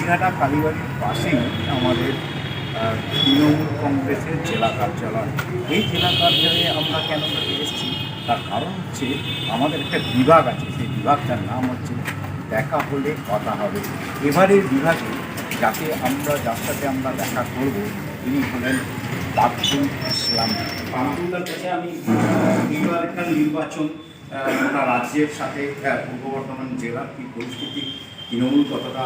দিঘাটা কালীবাড়ির পাশেই আমাদের তৃণমূল কংগ্রেসের জেলা কার্যালয়। এই জেলা কার্যালয়ে আমরা কেন এসেছি? তার কারণ হচ্ছে আমাদের একটা বিভাগ আছে, সেই বিভাগটার নাম হচ্ছে দেখা হলে কথা হবে। এবারের বিভাগে যাকে আমরা, যার সাথে আমরা দেখা করব, তিনি হলেন বাবুল ইসলাম। বাবুল্লার কাছে আমি নির্বাচন রাজ্যের সাথে পূর্ব বর্ধমান জেলার কি পরিস্থিতি তৃণমূল কতটা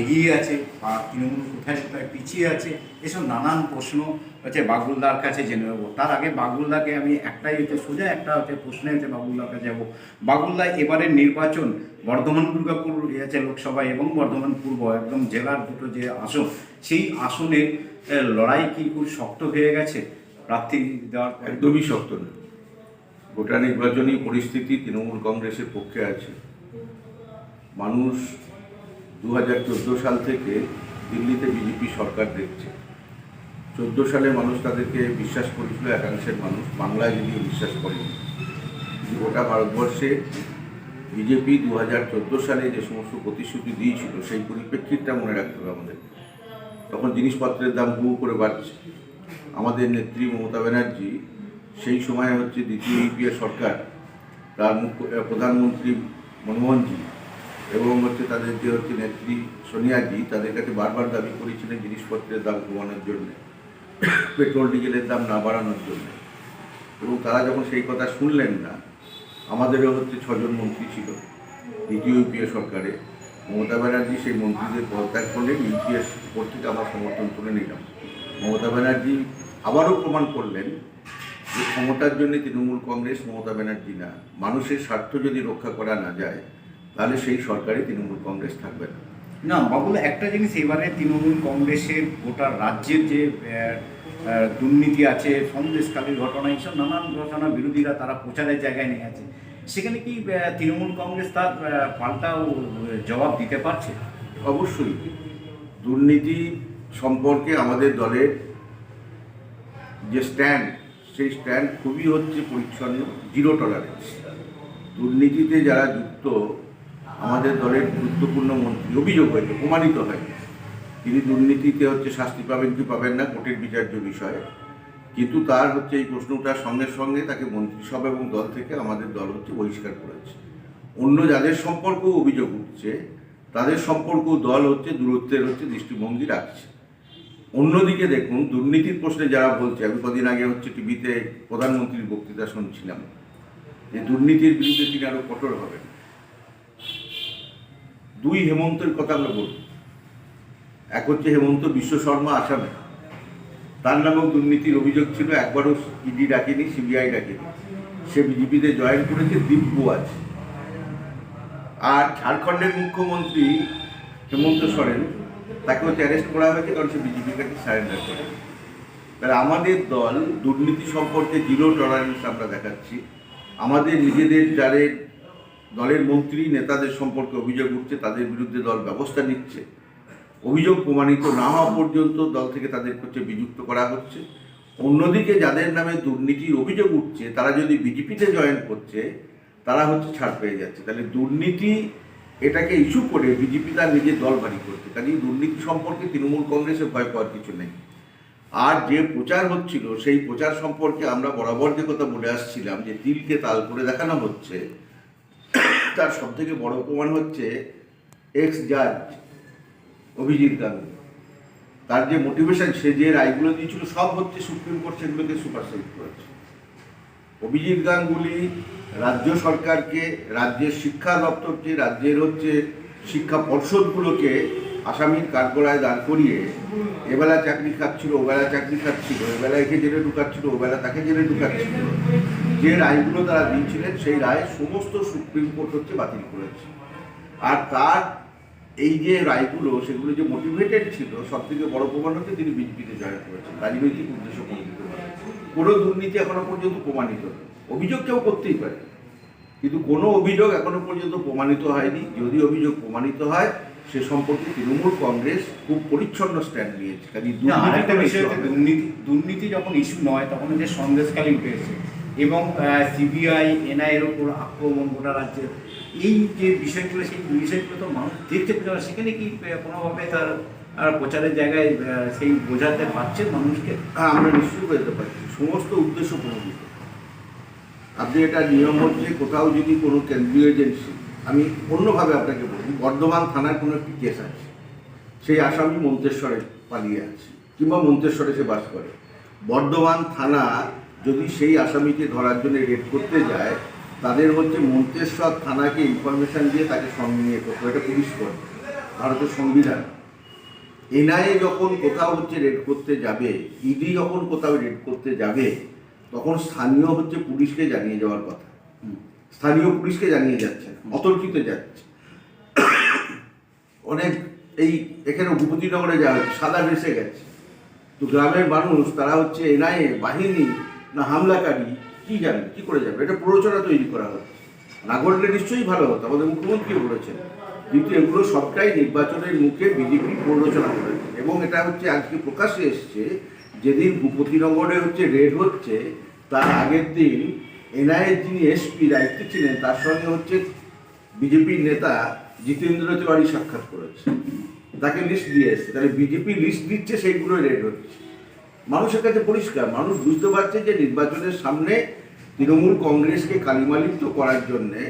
এগিয়ে আছে বা তৃণমূল কোথায় কোথায় পিছিয়ে আছে, এসব নানান প্রশ্ন হচ্ছে বাগুলদার কাছে জেনে নেব। তার আগে বাগুলদাকে আমি একটাই হচ্ছে সোজা একটা হচ্ছে প্রশ্নে হচ্ছে বাগুলদার কাছে যাব। বাগুলদা এবারের নির্বাচন বর্ধমান দুর্গাপুর আছে লোকসভা এবং বর্ধমান পূর্ব একদম জেলার দুটো যে আসন, সেই আসনের লড়াই কি খুব শক্ত হয়ে গেছে? প্রার্থী দেওয়ার একদমই শক্ত না গোটা নির্বাচনী পরিস্থিতি তৃণমূল কংগ্রেসের পক্ষে আছে। মানুষ দু হাজার চোদ্দ সাল থেকে দিল্লিতে বিজেপি সরকার দেখছে। চোদ্দ সালে মানুষ তাদেরকে বিশ্বাস করেছিল, একাংশের মানুষ, বাংলায় যদিও বিশ্বাস করেনি। গোটা ভারতবর্ষে বিজেপি দু হাজার চোদ্দ সালে যে সমস্ত প্রতিশ্রুতি দিয়েছিল, সেই পরিপ্রেক্ষিতটা মনে রাখতে হবে আমাদের। তখন জিনিসপত্রের দাম হু করে বাড়ছে। আমাদের নেত্রী মমতা ব্যানার্জি সেই সময় হচ্ছে দ্বিতীয় ইউপিএ সরকার, তার মুখ্য প্রধানমন্ত্রী মনমোহনজি এবং হচ্ছে তাদের যে হচ্ছে নেত্রী সোনিয়াজি তাদের কাছে বারবার দাবি করেছিলেন জিনিসপত্রের দাম কমানোর জন্য, পেট্রোল, ডিজেলের দাম না বাড়ানোর জন্য। এবং তারা যখন সেই কথা শুনলেন না, আমাদেরও হচ্ছে ছজন মন্ত্রী ছিল, দ্বিতীয় ইউপিএ সরকারে। মমতা ব্যানার্জি সেই মন্ত্রীদের পদত্যাগ করলেন, ইউপিএ উপর থেকে আমার সমর্থন তুলে নিলাম। মমতা ব্যানার্জি আবারও প্রমাণ করলেন যে ক্ষমতার জন্য তৃণমূল কংগ্রেস, মমতা ব্যানার্জি না। মানুষের স্বার্থ যদি রক্ষা করা না যায় তাহলে সেই সরকারে তৃণমূল কংগ্রেস থাকবে না। না বাবুল একটা জিনিস এবারে তৃণমূল কংগ্রেসের গোটা রাজ্যের যে দুর্নীতি আছে সন্দেশকালীর ঘটনা এইসব নানান ঘটনা বিরোধীরা তারা প্রচারের জায়গায় নিয়ে আছে। সেখানে কি তৃণমূল কংগ্রেস তার আহ, পাল্টাও জবাব দিতে পারছে? অবশ্যই। দুর্নীতি সম্পর্কে আমাদের দলের যে স্ট্যান্ড সেই স্ট্যান্ড খুবই হচ্ছে পরিচ্ছন্ন জিরো টলারেন্স দুর্নীতিতে যারা যুক্ত আমাদের দলের গুরুত্বপূর্ণ মন্ত্রী অভিযোগ হয়েছে প্রমাণিত হয়। তিনি দুর্নীতিতে হচ্ছে শাস্তি পাবেন কি পাবেন না, কোর্টের বিচার্য বিষয়ে। কিন্তু তার হচ্ছে এই প্রশ্নটার সঙ্গে সঙ্গে তাকে মন্ত্রিসভা এবং দল থেকে আমাদের দল হচ্ছে বহিষ্কার করেছে। অন্য যাদের সম্পর্ক অভিযোগ উঠছে, তাদের সম্পর্ক দল হচ্ছে দূরত্বের হচ্ছে দৃষ্টিভঙ্গি রাখছে। অন্যদিকে দেখুন, দুর্নীতির প্রশ্নে যারা বলছে, আমি কদিন আগে হচ্ছে টিভিতে প্রধানমন্ত্রীর বক্তৃতা শুনছিলাম, যে দুর্নীতির বিরুদ্ধে তিনি আরও কঠোর হবেন। দুই হেমন্তের কথা আমরা বলব। এক হচ্ছে হেমন্ত বিশ্ব শর্মা আসামে। তার নামেও দুর্নীতির অভিযোগ ছিল, একবারও ইডি ডাকেনি সিবিআই ডাকেনি। সে বিজেপিতে জয়েন করেছে দিব্য আছে। আর ঝাড়খণ্ডের মুখ্যমন্ত্রী হেমন্ত সোরেন তাকে হচ্ছে অ্যারেস্ট করা হয়েছে, কারণ সে বিজেপির কাছে সারেন্ডার করে। তাহলে আমাদের দল দুর্নীতি সম্পর্কে জিরো টলারেন্স আমরা দেখাচ্ছি। আমাদের নিজেদের যাদের দলের মন্ত্রী, নেতাদের সম্পর্কে অভিযোগ উঠছে, তাদের বিরুদ্ধে দল ব্যবস্থা নিচ্ছে। অভিযোগ প্রমাণিত না হওয়া পর্যন্ত দল থেকে তাদের হচ্ছে বিযুক্ত করা হচ্ছে। অন্যদিকে যাদের নামে দুর্নীতির অভিযোগ উঠছে, তারা যদি বিজেপিতে জয়েন করছে, তারা হচ্ছে ছাড় পেয়ে যাচ্ছে। তাহলে দুর্নীতি এটাকে ইস্যু করে বিজেপি তার নিজের দল বাড়ি করছে। কাজেই দুর্নীতি সম্পর্কে তৃণমূল কংগ্রেসের ভয় পাওয়ার কিছু নেই। আর যে প্রচার হচ্ছিল, সেই প্রচার সম্পর্কে আমরা বরাবর যে কথা বলে আসছিলাম, যে তিলকে তাল করে দেখানো হচ্ছে তার সব থেকে বড় প্রমাণ হচ্ছে এক্স জাজ অভিজিৎ গাঙ্গুলি। তার যে মোটিভেশন সে যে রায়গুলো দিয়েছিল, সব হচ্ছে সুপ্রিম কোর্ট সেগুলোকে সুপারসাইড করেছে। অভিজিৎ গাঙ্গুলি রাজ্য সরকারকে, রাজ্যের শিক্ষা দপ্তরকে, রাজ্যের হচ্ছে শিক্ষা পর্ষদগুলোকে আসামির কাঠগড়ায় দাঁড় করিয়ে এবেলা চাকরি খাচ্ছিল, ওবেলা চাকরি খাচ্ছিল এবেলা একে জেলে ঢুকাচ্ছিল, ওবেলা তাকে জেলে ঢুকাচ্ছিল। যে রায়গুলো তারা দিয়েছিলেন সেই রায় সমস্ত সুপ্রিম কোর্ট হচ্ছে বাতিল করেছে। আর তার এই যে রায়গুলো সেগুলো যে মোটিভেটেড ছিল সব থেকে বড় প্রমাণ হচ্ছে তিনি বিজেপিতে জয়েন করেছেন রাজনৈতিক উদ্দেশ্য প্রণীত কোনো দুর্নীতি এখনও পর্যন্ত প্রমাণিত। অভিযোগ কেউ করতেই পারে কিন্তু কোনো অভিযোগ এখনও পর্যন্ত প্রমাণিত হয়নি। যদি অভিযোগ প্রমাণিত হয় সে সম্পর্কে তৃণমূল কংগ্রেস খুব পরিচ্ছন্ন স্ট্যান্ড নিয়েছে। কাজে দুর্নীতি দুর্নীতি যখন ইস্যু নয় তখন যে সন্দেশকালী উঠে এসে এবং সিবিআই এনআইয়ের ওপর আক্রমণ গোটা রাজ্যের। এই যে বিষয়গুলো, সেই বিষয়গুলো তো মানুষ দেখতে পেতে সেখানে কি কোনোভাবে তার, আর প্রচারের জায়গায় সেই বোঝাতে পারছে মানুষকে? হ্যাঁ আমরা নিশ্চয়ই বলতে পারছি সমস্ত উদ্দেশ্য প্রণোদিত আপনি এটা নিয়ম হচ্ছে, কোথাও যদি কোনো কেন্দ্রীয় এজেন্সি, আমি অন্যভাবে আপনাকে বলি, বর্ধমান থানার কোনো একটি কেস আছে। সেই আসামি মন্তেশ্বরে পালিয়ে আছে, কিংবা মন্তেশ্বরে সে বাস করে। বর্ধমান থানা যদি সেই আসামিকে ধরার জন্য রেড করতে যায়, তাদের হচ্ছে মন্তেশ্বর থানাকে ইনফরমেশন দিয়ে তাকে সঙ্গে নিয়ে করতে। এটা পুলিশ করে ভারতের সংবিধান। এনআইএ যখন কোথাও হচ্ছে রেড করতে যাবে ইডি যখন কোথাও রেড করতে যাবে, তখন স্থানীয় হচ্ছে পুলিশকে জানিয়ে যাওয়ার কথা। স্থানীয় পুলিশকে জানিয়ে যাচ্ছে অতর্কিতে যাচ্ছে। অনেক এই এখানে ভূপতিনগরে যাওয়া হচ্ছে, সাদা ভেসে গেছে। তো গ্রামের মানুষ, তারা হচ্ছে এনআইএ বাহিনী না হামলাকারী, কি জানে, কি করে যাবে এটা প্ররোচনা তৈরি করা হচ্ছে না করলে নিশ্চয়ই ভালো হতো, আমাদের মুখ্যমন্ত্রী বলেছেন। কিন্তু এগুলো সবটাই নির্বাচনের মুখে বিজেপি প্ররোচনা করেছে এবং এটা হচ্ছে আজকে প্রকাশ্যে এসছে, যেদিন ভূপতিনগরে হচ্ছে রেড হচ্ছে, তার আগের দিন এনআইএর যিনি এসপি দায়িত্বে ছিলেন, তার সঙ্গে হচ্ছে বিজেপির নেতা জিতেন্দ্র তিওয়ারি সাক্ষাৎ করেছে। তাকে লিস্ট দিয়ে এসছে। তাহলে বিজেপি লিস্ট দিচ্ছে, সেইগুলোই রেড হচ্ছে। মানুষের কাছে পরিষ্কার মানুষ বুঝতে পারছে যে নির্বাচনের সামনে তৃণমূল কংগ্রেসকে কালিমালিপ্ত করার জন্যে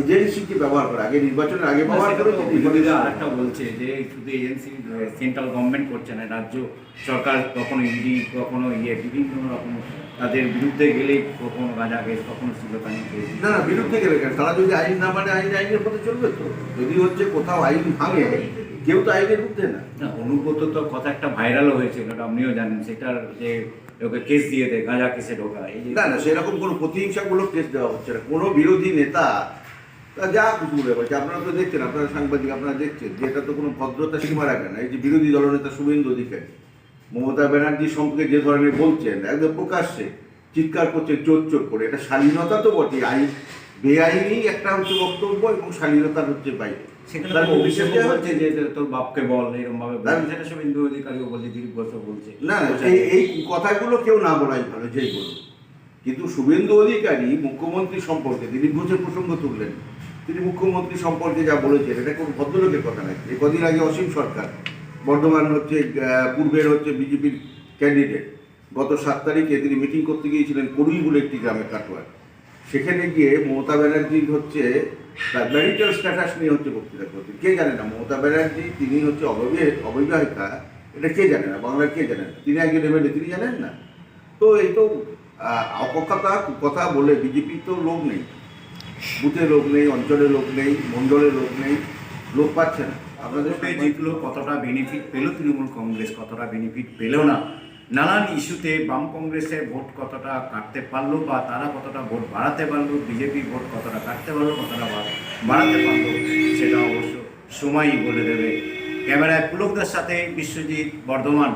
এজেন্সিকে ব্যবহার করে? আগে নির্বাচনের আগে ব্যবহার তো বিরোধীরা আরেকটা বলছে যে শুধু এজেন্সি সেন্ট্রাল গভর্নমেন্ট করছে না রাজ্য সরকার কখনো ইডি কখনো ইয়ে বিভিন্ন রকম তাদের বিরুদ্ধে গেলে কখনো গাঁজা কেস কখনো কেস না না বিরুদ্ধে গেলে তারা যদি আইন না মানে আইন আইনের পথে চলবে তো? যদি হচ্ছে কোথাও আইন ভাঙে কেউ তো আইনের ঢুকতে না। অনুব্রত তো কথা একটা ভাইরালও হয়েছিল আপনিও জানেন সেটার যে ওকে কেস দিয়ে দেয় গাঁজা কেসে ঢোকা এই না না সেরকম কোনো প্রতিহিংসামূলক কেস দেওয়া হচ্ছে না। কোনো বিরোধী নেতা তা যা কিছু বলছে। আপনারা তো দেখছেন আপনারা সাংবাদিক আপনারা দেখছেন যে এটা তো কোনো ভদ্রতা সীমা রাখে না। এই যে বিরোধী দলনেতা শুভেন্দু অধিকারী মমতা ব্যানার্জি সম্পর্কে যে ধরনের বলছেন একদম প্রকাশ্যে চিৎকার করছে চোর চোর করে। এটা শালীনতা তো বটে আইন বেআইনি একটা হচ্ছে বক্তব্য এবং শালীনতার হচ্ছে বাইরে। অভিষেক বলছে যে যে তোর বাপকে বল এরকম ভাবে। বলছে অধিকারীও বলছে দিলীপ ঘোষও বলছে। না এই এই কথাগুলো কেউ না বলাই ভালো যেই বলুন কিন্তু শুভেন্দু অধিকারী মুখ্যমন্ত্রী সম্পর্কে দিলীপ ঘোষের প্রসঙ্গ তুললেন। তিনি মুখ্যমন্ত্রী সম্পর্কে যা বলেছেন এটা কোনো ভদ্রলোকের কথা এই কদিন আগে অসীম সরকার বর্ধমান হচ্ছে পূর্বের হচ্ছে বিজেপির ক্যান্ডিডেট গত সাত তারিখে তিনি মিটিং করতে গিয়েছিলেন করুই বলে একটি গ্রামে কাটোয়ার সেখানে গিয়ে মমতা ব্যানার্জির হচ্ছে তার ম্যারিটাল স্ট্যাটাস নিয়ে হচ্ছে বক্তৃতা করছেন কে জানে না মমতা ব্যানার্জি তিনি হচ্ছে অবিবাহিত এটা কে জানে না বাংলার কে জানে না? তিনি একজন এমএলএ তিনি জানেন না? তো এই তো আহ, অপকথা কথা বলে বিজেপির তো লোক নেই। বুথে লোক নেই অঞ্চলে লোক নেই মণ্ডলে লোক নেই লোক পাচ্ছে না। আপনাদের জিতলো কতটা বেনিফিট পেল তৃণমূল কংগ্রেস কতটা বেনিফিট পেল না? নানান ইস্যুতে বাম কংগ্রেসের ভোট কতটা কাটতে পারল বা তারা কতটা ভোট বাড়াতে পারল, বিজেপি ভোট কতটা কাটতে পারল, কতটা বাড়াতে পারল, সেটা অবশ্য সময়ই বলে দেবে। ক্যামেরায় পুলকদার সাথে বিশ্বজিৎ বর্ধমান।